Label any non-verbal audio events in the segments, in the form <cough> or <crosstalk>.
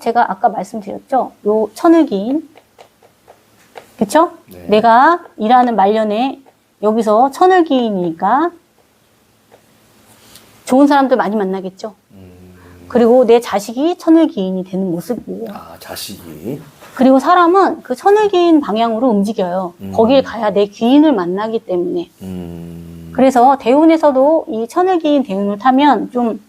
제가 아까 말씀드렸죠. 요 천을기인. 그쵸? 네. 내가 일하는 말년에 여기서 천을기인이니까 좋은 사람들 많이 만나겠죠. 음, 그리고 내 자식이 천을 기인이 되는 모습이에요. 아, 자식이. 그리고 사람은 그 천을 기인 방향으로 움직여요. 음. 거길 가야 내 귀인을 만나기 때문에. 음, 그래서 대운에서도 이 천을 기인 대운을 타면 좀,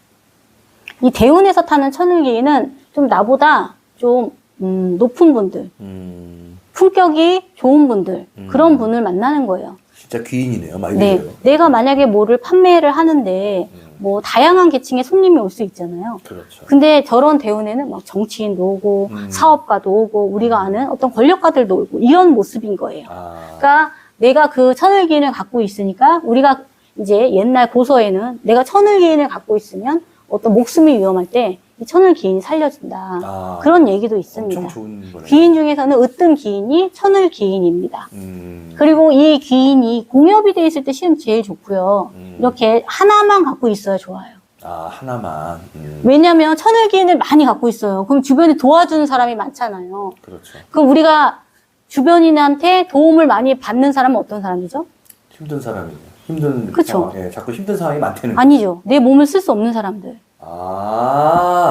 이 대운에서 타는 천을 기인은 좀 나보다 좀, 음, 높은 분들, 음, 품격이 좋은 분들, 음. 그런 분을 만나는 거예요. 진짜 귀인이네요. 말 네. 그대로. 내가 만약에 뭐를 판매를 하는데, 음, 뭐, 다양한 계층의 손님이 올 수 있잖아요. 그렇죠. 근데 저런 대운에는 막 정치인도 오고, 음. 사업가도 오고, 우리가 아는 어떤 권력가들도 오고, 이런 모습인 거예요. 아, 그러니까 내가 그 천을기인을 갖고 있으니까 우리가 이제 옛날 고서에는 내가 천을기인을 갖고 있으면 어떤 목숨이 위험할 때이 천을 기인이 살려준다. 아, 그런 얘기도 있습니다. 귀인 중에서는 으뜸 기인이 천을 기인입니다. 음, 그리고 이 귀인이 공업이 돼 있을 때 시험 제일 좋고요. 음. 이렇게 하나만 갖고 있어야 좋아요. 아, 하나만. 음, 왜냐하면 천을 기인을 많이 갖고 있어요. 그럼 주변에 도와주는 사람이 많잖아요. 그렇죠. 그럼 우리가 주변인한테 도움을 많이 받는 사람은 어떤 사람이죠? 힘든 사람이네요. 힘든 그쵸. 상황. 예, 자꾸 힘든 상황이 많다는 거. 아니죠. 내 몸을 쓸 수 없는 사람들. 아,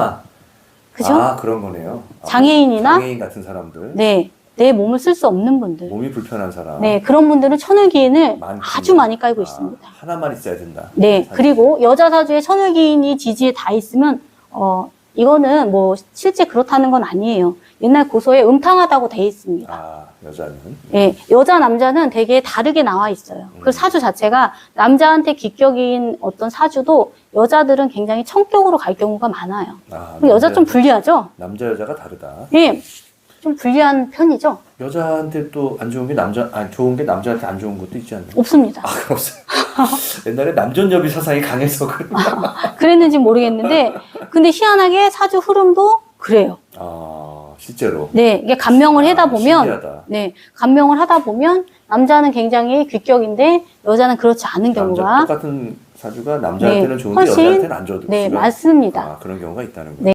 그죠? 아, 그런 거네요. 아, 장애인이나? 장애인 같은 사람들. 네. 내 몸을 쓸 수 없는 분들. 몸이 불편한 사람. 네. 그런 분들은 천을기인을 많군요. 아주 많이 깔고 아, 있습니다. 하나만 있어야 된다. 네. 사실. 그리고 여자 사주에 천을기인이 지지에 다 있으면, 어, 이거는 뭐 실제 그렇다는 건 아니에요. 옛날 고서에 음탕하다고 돼 있습니다. 아, 여자는. 예, 여자 남자는 되게 다르게 나와 있어요. 음. 그 사주 자체가 남자한테 기격인 어떤 사주도 여자들은 굉장히 청격으로 갈 경우가 많아요. 아, 그럼 여자 좀 불리하죠? 남자 여자가 다르다. 예, 좀 불리한 편이죠? 여자한테 또 안 좋은 게 남자, 아니 좋은 게 남자한테 안 좋은 것도 있지 않나요? 없습니다. 아, 없어요. <laughs> 옛날에 남전여비 사상이 강해서. <laughs> 그랬는지 모르겠는데, 근데 희한하게 사주 흐름도 그래요. 아, 실제로. 네, 이게 감명을 아, 하다 보면, 신기하다. 네, 감명을 하다 보면 남자는 굉장히 귀격인데 여자는 그렇지 않은 경우가 똑같은 사주가 남자한테는 네, 좋은데 훨씬- 여자한테는 안 좋은 네, 맞습니다. 아, 그런 경우가 있다는 거예요. 네.